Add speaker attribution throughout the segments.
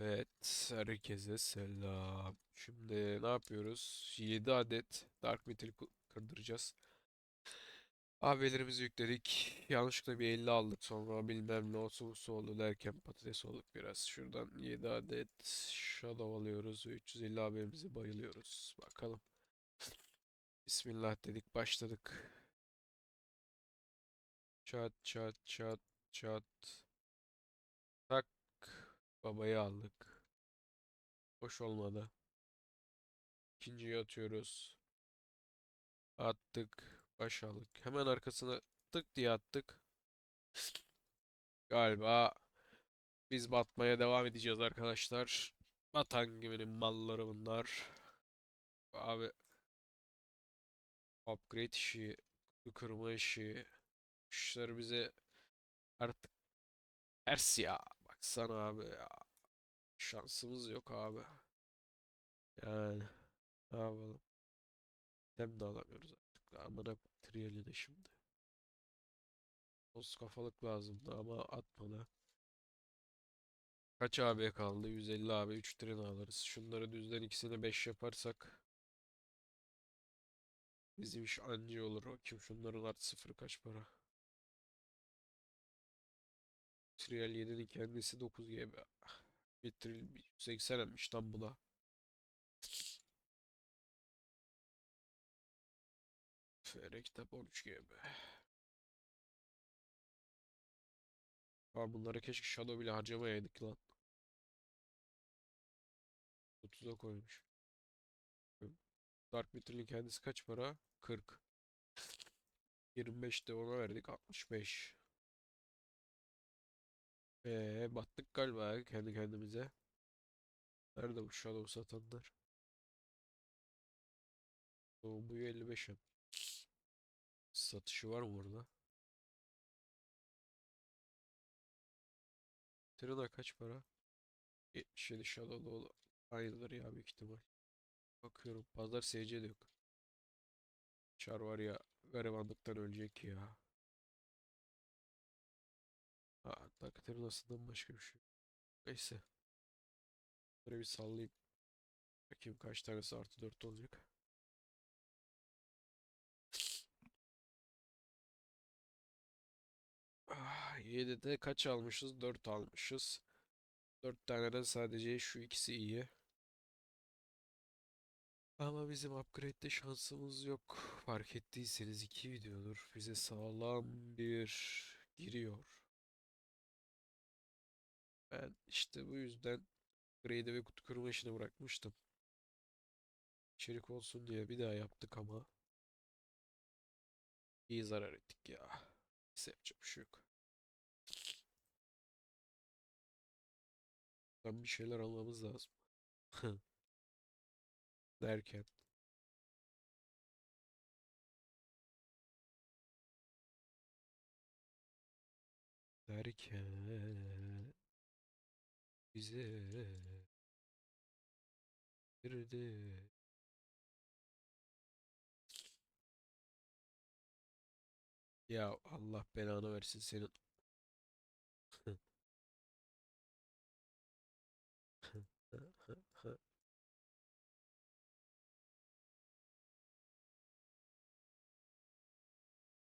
Speaker 1: Evet, herkese selam. Şimdi ne yapıyoruz? 7 adet Dark Metal kırdıracağız. AB'lerimizi yükledik. Yanlışlıkla bir 50 aldık. Sonra bilmem ne olsun su oldu derken patates olduk biraz. Şuradan 7 adet Shadow alıyoruz ve 350 AB'mizi bayılıyoruz. Bakalım. Bismillah dedik başladık. Çat çat çat çat. Tak. Babayı aldık. Hoş olmadı. İkinciyi atıyoruz. Attık. Baş aldık. Hemen arkasına tık diye attık. Galiba biz batmaya devam edeceğiz arkadaşlar. Batan geminin malları bunlar. Abi upgrade işi, kırma işi, işler bize artık ters ya. Baksana abi ya. Şansımız yok abi. Yani ne yapalım. Hem de alamıyoruz artık. Amına triyeli de şimdi. Toz kafalık lazımdı ama atmadı. Kaç AB kaldı? 150 AB 3 tren alırız. Şunları düzden ikisini 5 yaparsak bizim iş anca olur. Bakayım şunların artı sıfırı kaç para? Trial 7'nin kendisi 9 GB. Tril 180 em İstanbul'a. FR kitap 13 GB. Abi bunlara keşke Shadow bile harcamayaydık lan. 30'a koymuş. Dark Matter'ın kendisi kaç para? 40. 25 de ona verdik 65. Eee battık galiba kendi kendimize. Nerede bu Shadow satanlar? O bu 55 yap. Satışı var mı burada? Trina kaç para? 77 Shadow dolu. Aynıdır ya büyük ihtimal. Bakıyorum pazar SC de yok. Çar var ya garibanlıktan ölecek ya. Ha, Dakatilina'sından başka bir şey. Neyse. Böyle bir sallayayım. Bakayım kaç tanesi artı 4 olacak. Ah, 7'de kaç almışız? 4 almışız. 4 taneden sadece şu ikisi iyi. Ama bizim upgrade'de şansımız yok. Fark ettiyseniz iki videodur. Bize sağlam bir giriyor. Ben işte bu yüzden upgrade'i ve kutu kırma işini bırakmıştım. İçerik olsun diye bir daha yaptık ama iyi zarar ettik ya. Neyse yapacak bir şey yok. Ben bir şeyler almamız lazım. Derken. Derken. Bize de Ya Allah belanı versin senin.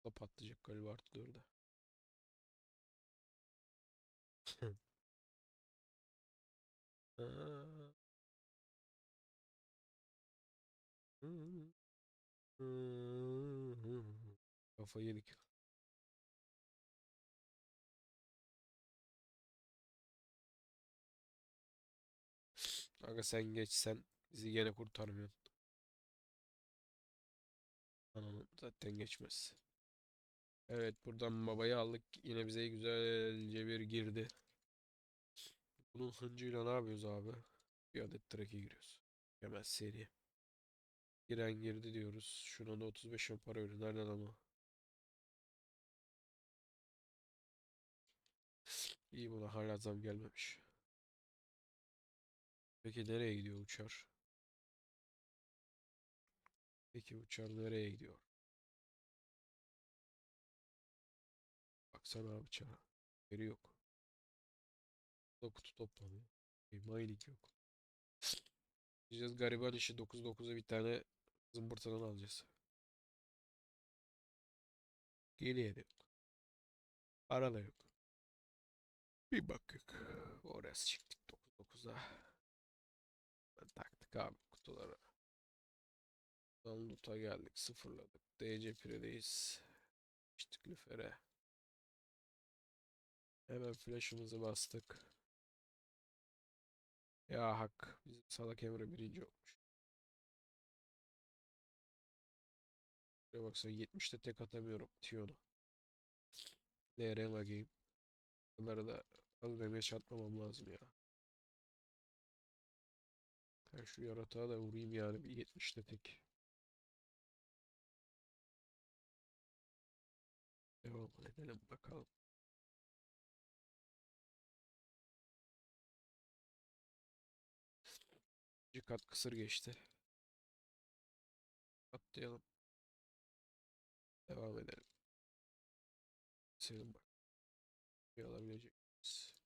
Speaker 1: Da patlayacak galiba artı dörde. Aa. Kafayı yedik. Aga sen geç sen bizi gene kurtarmıyorsun. Ananın zaten geçmez. Evet buradan babayı aldık. Yine bize güzelce bir girdi. Bunun hıncıyla ne yapıyoruz abi? Bir adet track'e giriyoruz. Hemen seri. Giren girdi diyoruz. Şuna da 35 bin para veriyor. Nereden ama? İyi buna hala zam gelmemiş. Peki nereye gidiyor uçar? Peki uçar nereye gidiyor? Baksana abi çara. Yeri yok. Bu da kutu toplamıyor. Mining yok. Gideceğiz gariban işi 9-9'a bir tane zımbırtadan alacağız. Geriye de yok. Para da yok. Bir baktık. Orası çıktık 9-9'a. Ben taktık abi kutuları. Download'a geldik. Sıfırladık. DC Pire'deyiz. İşte lüfere. Hemen flash'ımızı bastık. Ya hak. Bizim salak Emre birinci olmuş. Şuraya baksana 70'te tek atamıyorum Tion'u. DRM game. Bunları da az damage atmamam lazım ya. Ben şu yaratığa da vurayım yani bir 70'te tek. Devam edelim bakalım. Bir kat kısır geçti. Atlayalım. Devam edelim. Senin bak. Bir alabilecek miyiz?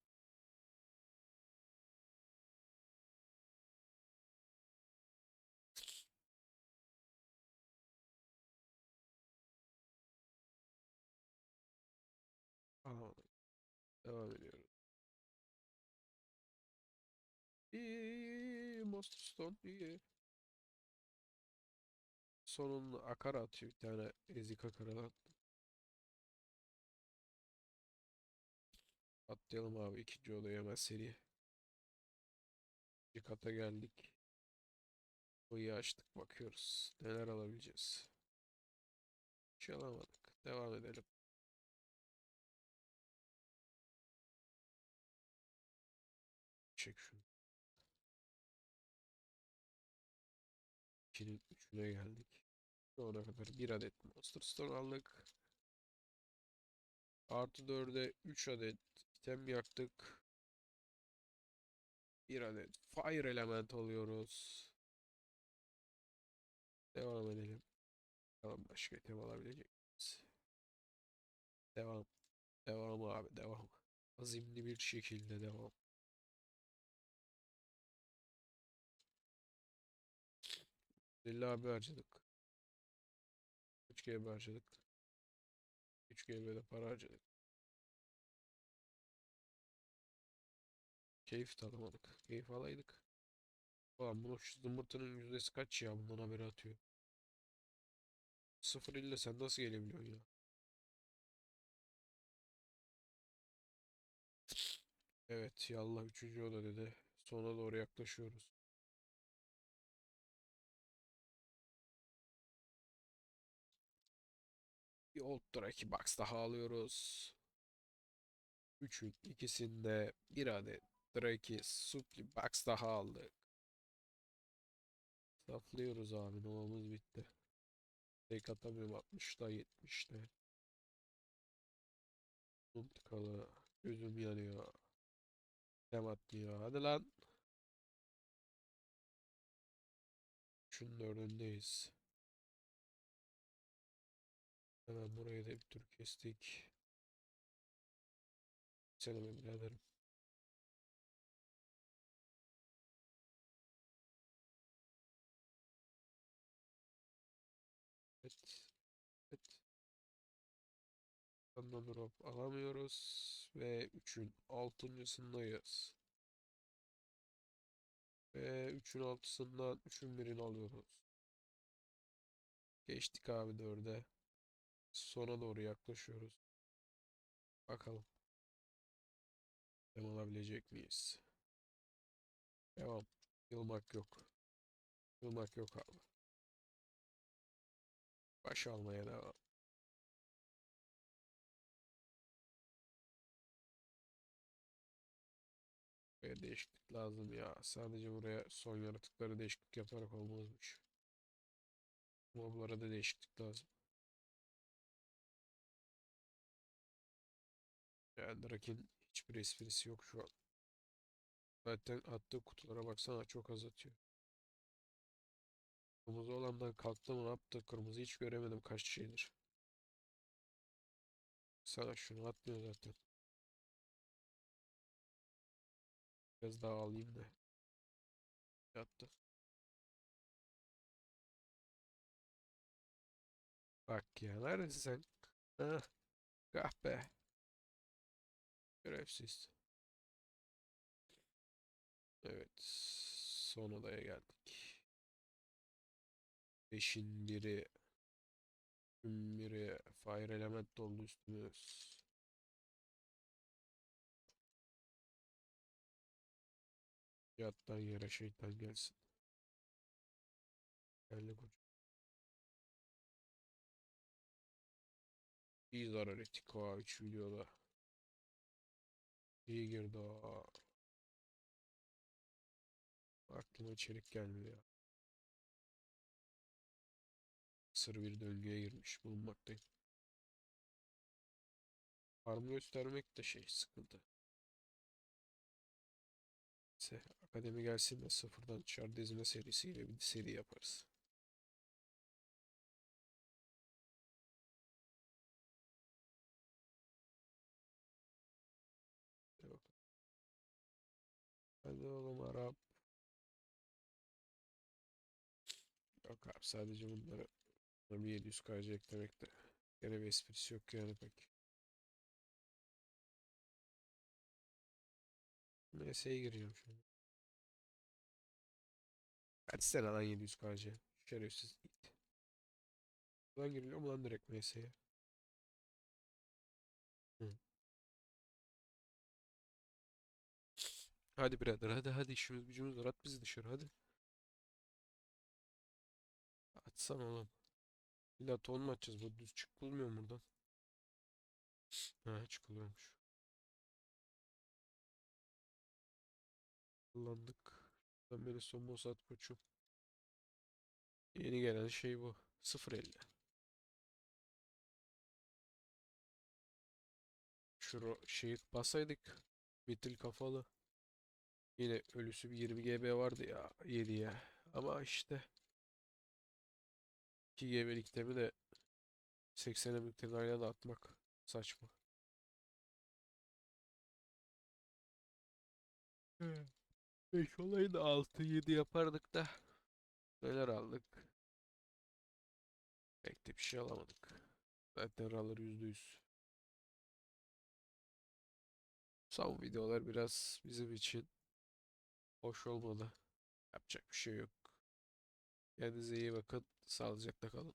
Speaker 1: Devam ediyoruz. İyi, Monster Stone iyi. Sonunda akar atıyor bir tane ezik akaradan. Atlayalım abi ikinci odaya hemen seri. İkinci kata geldik. Boyu açtık bakıyoruz. Neler alabileceğiz. Hiç alamadık. Devam edelim. Çek şunu. 2'nin 3'üne geldik. Şu ana kadar bir adet Monster Stone aldık. Artı 4'e 3 adet item yaktık. Bir adet Fire Element alıyoruz. Devam edelim. Tamam başka item alabilecek? Devam. Devam abi devam. Azimli bir şekilde devam. Lilla abi harcadık. 3 GB harcadık. 3 GB'de para harcadık. Keyif de alamadık. Keyif alaydık. Ulan bunu şu zımbırtının yüzdesi kaç ya bundan haberi atıyor. Sıfır ile sen nasıl gelebiliyorsun ya? Evet yallah 3. oda dedi. Sona doğru yaklaşıyoruz. Bir Old Draki Box daha alıyoruz. Üçün ikisinde bir adet Draki Supli Box daha aldık. Saflıyoruz abi novamız bitti. Tek atamıyorum 60'da 70'te. Burnum tıkalı. Gözüm yanıyor. Dem atmıyor. Hadi lan. Şunun dördündeyiz. Hemen burayı da bir tur kestik. Selam biraderim. Evet. Evet. Ondan drop alamıyoruz. Ve 3'ün altıncısındayız. Ve 3'ün altısından 3'ün birini alıyoruz. Geçtik abi 4'e. Sona doğru yaklaşıyoruz. Bakalım. Dem alabilecek miyiz? Devam. Yılmak yok. Yılmak yok abi. Baş almaya devam. Buraya değişiklik lazım ya. Sadece buraya son yaratıkları değişiklik yaparak olmazmış. Moblara da değişiklik lazım. Yani Drake'in hiçbir esprisi yok şu an. Zaten attığı kutulara baksana çok az atıyor. Kırmızı olandan kalktı mı ne yaptı? Kırmızı hiç göremedim kaç şeydir. Sana şunu atmıyor zaten. Biraz daha alayım da. Yattı. Bak ya neredesin sen? Ah, kahpe. Görevsiz. Evet. Son odaya geldik. Beşin biri. Tüm biri. Fire element doldu üstümüz. Yattan yere şeytan gelsin. Geldi koç. İyi zarar ettik o 3 videoda. İyi girdi o. Aklıma içerik gelmiyor. Sır bir döngüye girmiş bulunmaktayım. Farm göstermek de şey sıkıntı. Neyse, akademi gelsin de sıfırdan çar dizme serisiyle bir seri yaparız. Hadi oğlum Arap. Yok abi sadece bunları buna bir 700 KC eklemek de bir esprisi yok yani pek. MS'ye gireceğim şimdi. Hadi sen lan 700 KC. Şerefsiz it. Buradan giriliyor mu lan direkt MS'ye? Hadi birader hadi hadi işimiz gücümüz var at bizi dışarı hadi. Atsana oğlum. İlla ton mu atacağız? Bu düz çıkılmıyor mu buradan? Ha çıkılıyormuş. Kullandık. Ben beni son boss at koçum. Yeni gelen şey bu. 0.50. Şu ro- şeyi basaydık. Metal kafalı. Yine ölüsü bir 20 GB vardı ya 7'ye. Ama işte 2 GB'likte mi de 80'e müptelayla da atmak saçma. Hı. 5 olayı da 6-7 yapardık da neler aldık? Pek de bir şey alamadık. Zaten alır %100. Son videolar biraz bizim için hoş olmadı. Yapacak bir şey yok. Kendinize iyi bakın. Sağlıcakla kalın.